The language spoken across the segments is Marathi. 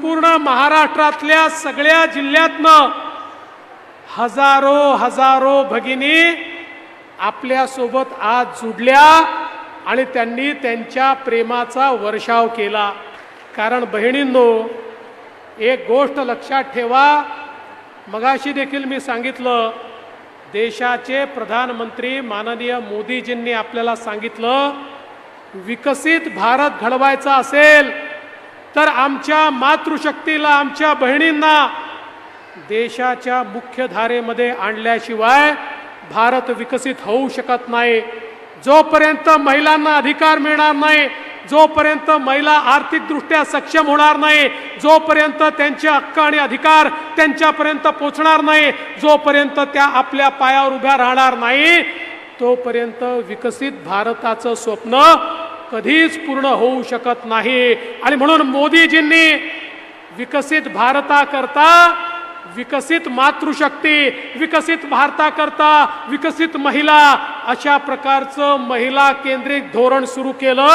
संपूर्ण महाराष्ट्रातल्या सगळ्या जिल्ह्यातनं हजारो हजारो भगिनी आपल्यासोबत आज जुडल्या आणि त्यांनी त्यांच्या प्रेमाचा वर्षाव केला. कारण बहिणींनो एक गोष्ट लक्षात ठेवा. मगाशी देखील मी सांगितलं देशाचे प्रधानमंत्री माननीय मोदीजींनी आपल्याला सांगितलं विकसित भारत घडवायचा असेल तर आमच्या मातृशक्तीला आमच्या बहिणींना देशाच्या मुख्य धारेमध्ये आणल्याशिवाय भारत विकसित होऊ शकत नाही. जोपर्यंत महिलांना अधिकार मिळणार नाही जोपर्यंत महिला आर्थिकदृष्ट्या सक्षम होणार नाही जोपर्यंत त्यांचे हक्क आणि अधिकार त्यांच्यापर्यंत पोचणार नाही जोपर्यंत त्या आपल्या पायावर उभ्या राहणार नाही तोपर्यंत विकसित भारताचं स्वप्न कधीच पूर्ण होऊ शकत नाही. आणि म्हणून मोदीजींनी विकसित भारताकरता विकसित मातृशक्ती विकसित भारताकरता विकसित महिला अशा प्रकारचं महिला केंद्रित धोरण सुरू केलं.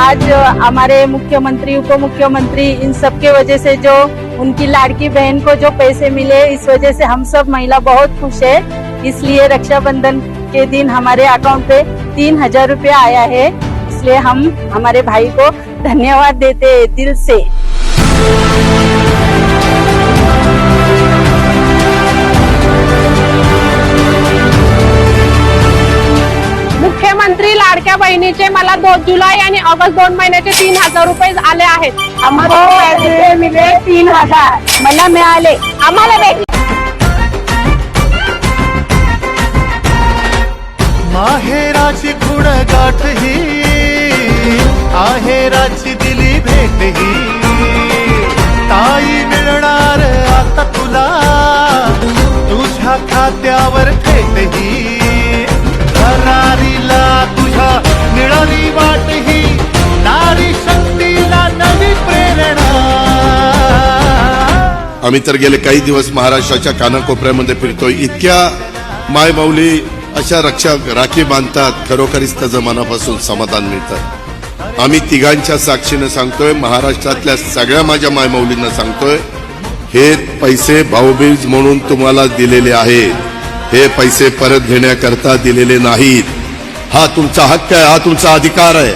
आज हमारे मुख्यमंत्री उप मुख्यमंत्री इन सब के वजह से जो उनकी लाड़की बहन को जो पैसे मिले इस वजह से हम सब महिला बहुत खुश है। इसलिए रक्षाबंधन के दिन हमारे अकाउंट पे तीन हजार रूपया आया है इसलिए हम हमारे भाई को धन्यवाद देते हैं दिल से। मुख्यमंत्री लाडक्या बहिणीचे मला दोन जुलै आणि ऑगस्ट दोन महिन्याचे तीन हजार रुपये आले आहेत. मिले तीन हजार मला मिळाले. आम्हाला भेटले. माहेराची गुण गाठ ही. आहेराची दिली भेट ही. ताई मिळणार आता तुला. तुझ्या खात्यावर थेट ही. धरारीला तुझ्या मिळाली वाट ही. नारी शक्तीला नवी प्रेरणा. आम्ही तर गेले काही दिवस महाराष्ट्राच्या कानाकोपऱ्यामध्ये फिरतोय. इतक्या मायमाऊली अशा रक्षा राखी बांधतात खरोखरीच त्याचं मनापासून समाधान मिळतं. आम्ही तिघांच्या साक्षीनं सांगतोय महाराष्ट्रातल्या सगळ्या माझ्या मायमौलींना सांगतोय हे पैसे भाऊबीज म्हणून तुम्हाला दिलेले आहेत. हे पैसे परत घेण्याकरता दिलेले नाहीत. हा तुमचा हक्क आहे हा तुमचा अधिकार आहे.